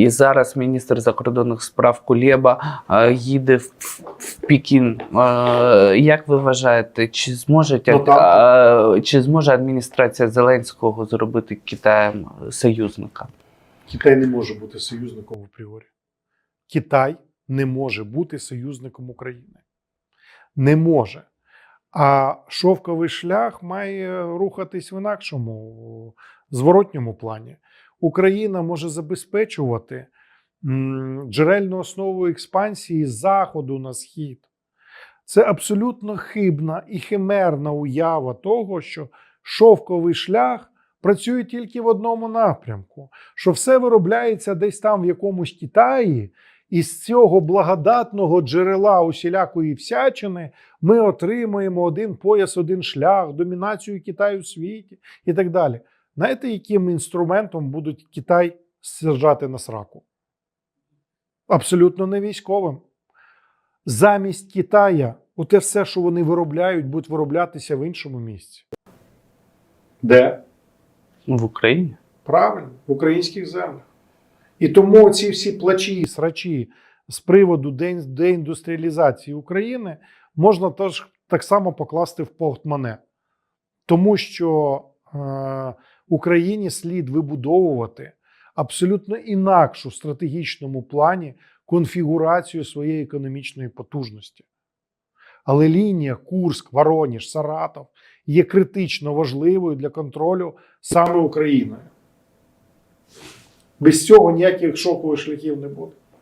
І зараз міністр закордонних справ Кулєба е, їде в, в Пекін. Е, Як ви вважаєте, чи зможе, Ну, е, чи зможе адміністрація Зеленського зробити Китаєм союзника? Китай не може бути союзником апріорі. Китай не може бути союзником України. Не може. А шовковий шлях має рухатись в інакшому зворотньому плані. Україна може забезпечувати джерельну основу експансії з заходу на схід. Це абсолютно хибна і химерна уява того, що шовковий шлях працює тільки в одному напрямку, що все виробляється десь там в якомусь Китаї, і з цього благодатного джерела усілякої всячини ми отримуємо один пояс, один шлях, домінацію Китаю в світі і так далі. Знаєте, яким інструментом будуть Китай саджати на сраку? Абсолютно не військовим. Замість Китая, оте все, що вони виробляють, будуть вироблятися в іншому місці. Де? В Україні? Правильно, в українських землях. І тому ці всі плачі, срачі з приводу деіндустріалізації України можна теж так само покласти в портмоне. Тому що е, Україні слід вибудовувати абсолютно інакшу в стратегічному плані конфігурацію своєї економічної потужності. Але лінія Курск, Вороніж, Саратов є критично важливою для контролю саме Україною. Без цього ніяких шокових шляхів не буде.